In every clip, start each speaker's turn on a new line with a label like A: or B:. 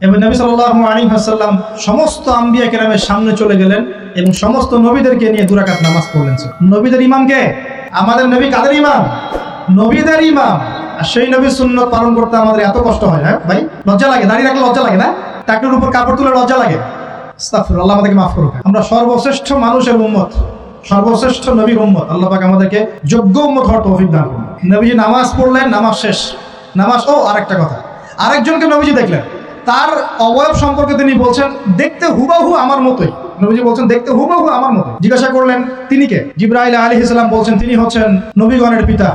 A: এবং নবী সাল্লাল্লাহু আলাইহি ওয়াসাল্লাম সমস্ত আম্বিয়া কেরামের সামনে চলে গেলেন এবং সমস্ত নবীদেরকে নিয়ে দুরাকাত নামাজ পড়লেন নবীদের ইমামকে আমাদের নবী কাদের ইমাম? নবীদের ইমাম। আর সেই নবীর সুন্নত পালন করতে আমাদের এত কষ্ট হয় হ্যাঁ ভাই? লজ্জা লাগে, দাঁড়িয়ে রাখলে লজ্জা লাগে না? টাকটির উপর কাপড় তুলে লজ্জা লাগে। আল্লাহ আমাদেরকে মাফ করুক। আমরা সর্বশ্রেষ্ঠ মানুষের উম্মত, সর্বশ্রেষ্ঠ নবীর উম্মত। আল্লাহ পাক আমাদেরকে যোগ্য উম্মত হওয়ার তৌফিক দান করুন। নবীজি নামাজ পড়লেন, নামাজ শেষ। নামাজ, ও আরেকটা কথা। আরেকজনকে নবীজি দেখলেন। তার অবয়ব সম্পর্কে তিনি বলছেন, দেখতে হুবাহু আমার মতোই। নবীজি বলছেন, দেখতে হুবাহু আমার মতো জিজ্ঞাসা করলেন, তিনি কে? জিব্রাইল আলী ইসলাম বলছেন, তিনি হচ্ছেন নবীগণের পিতা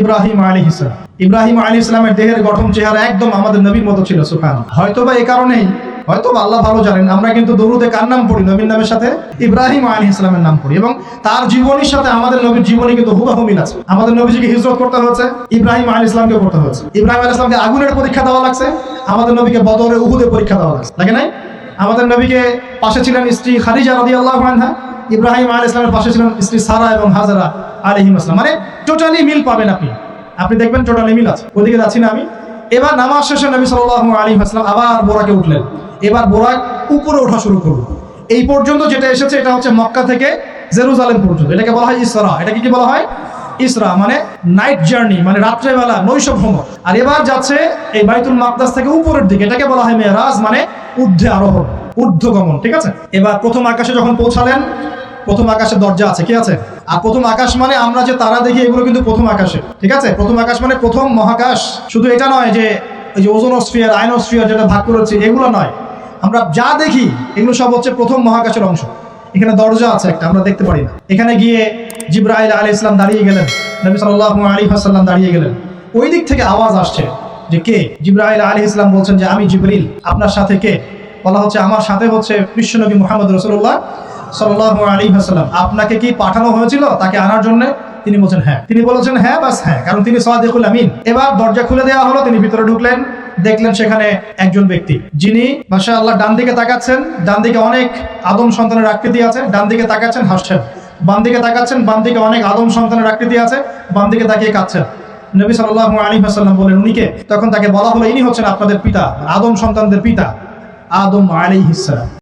A: ইব্রাহিম আলী ইসলাম ইব্রাহিম আলী ইসলামের দেহের গঠন, চেহারা একদম আমাদের নবীর মতো ছিল হয়তো বা এই কারণেই হয়তো আল্লাহ ভালো জানেন। আমরা কিন্তু দরুদে কার নাম পড়ি? নবীর নামের সাথে ইব্রাহিম আলী ইসলামের নাম পড়ি এবং তার জীবনীর সাথে আমাদের নবীর জীবনী কিন্তু হুবাহু মিল আছে। আমাদের নবীজিকে হিজরত করতে হয়েছে, ইব্রাহিম আলী ইসলামকে করতে হয়েছে। ইব্রাহিম আলী ইসলামকে আগুনের পরীক্ষা দেওয়া লাগছে, আমাদের নবীকে বদরে উহুদে পরীক্ষা দেওয়া লাগছে। লাগে নাই? আমাদের নবীকে পাশে ছিলেন স্ত্রী খাদিজা রদি আল্লাহ ইব্রাহিম আলী ইসলামের পাশে ছিলেন স্ত্রী সারা এবং হাজারা আলহিম ইসলাম মানে টোটালি মিল পাবেন আপনি। আপনি দেখবেন টোটালি মিল আছে। ওদিকে যাচ্ছি না আমি। এবার নামাজ শেষে নবী সাল্লাহ আলী আসলাম আবার বোরাকে উঠলেন। এবার বোরাক উপরে ওঠা শুরু করল। এই পর্যন্ত যেটা এসেছে, এটা হচ্ছে মক্কা থেকে জেরুজালেম পর্যন্ত। এটাকে বলা হয় ইসরা। এটাকে কি বলা হয়? ইসরা মানে নাইট জার্নি মানে রাত্রেবেলা নৈশ ভ্রমণ আর এবার যাচ্ছে এই বাইতুল মাকদাস থেকে উপরের দিকে। এটাকে বলা হয় মেয়েরাজ মানে ঊর্ধ্বে আরোহণ, ঊর্ধ্বগমন, ঠিক আছে? এবার প্রথম আকাশে যখন পৌঁছালেন প্রথম আকাশে দরজা আছে, কি আছে? আর প্রথম আকাশ মানে আমরা যে তারা দেখি, এগুলো কিন্তু প্রথম আকাশে, ঠিক আছে? প্রথম আকাশ মানে প্রথম মহাকাশ। শুধু এটা নয় যে ওই যে ওজোনোস্ফিয়ার, আয়নোস্ফিয়ার যেটা ভাগ করেছি, এগুলো নয়। আমরা যা দেখি, এগুলো সব হচ্ছে প্রথম মহাকাশের অংশ। এখানে দরজা আছে একটা, আমরা দেখতে পারি না। এখানে গিয়ে জিব্রাইল আলী ইসলাম দাঁড়িয়ে গেলেন। নবী সাল্লাহ আলী হাসাল্লাম দাঁড়িয়ে গেলেন। ওই দিক থেকে আওয়াজ আসছে যে কে? জিব্রাইল আলী ইসলাম বলছেন যে, আমি জিবরিল, আপনার সাথে কে? বলা হচ্ছে, আমার সাথে হচ্ছে বিশ্বনবী মোহাম্মদ রসুল্লাহ সাল্লাহ আপনাকে কি পাঠানো হয়েছিল? তাকে আনার জন্য তিনি বলছেন হ্যাঁ। তিনি বলেছেন হ্যাঁ বাস হ্যাঁ। কারণ তিনি সাদিকুল আমিন। এবার দরজা খুলে দেওয়া হলো, তিনি ভিতরে ঢুকলেন, দেখলেন সেখানে একজন ব্যক্তি, যিনি মাসা আল্লাহ ডান দিকে তাকাচ্ছেন, ডান দিকে অনেক আদম সন্তানের আকৃতি আছে, ডান দিকে তাকাচ্ছেন, হাসছেন। বাম দিকে তাকাচ্ছেন, বাম দিকে অনেক আদম সন্তানের আকৃতি আছে, বাম দিকে তাকিয়ে কাঁদছেন। নবী সাল্লাহ আলী হাসাল্লাম বলেন উনিকে তখন তাকে বলা হলো, ইনি হচ্ছেন আপনাদের পিতা, আদম সন্তানদের পিতা, আদম আলী ইসলাম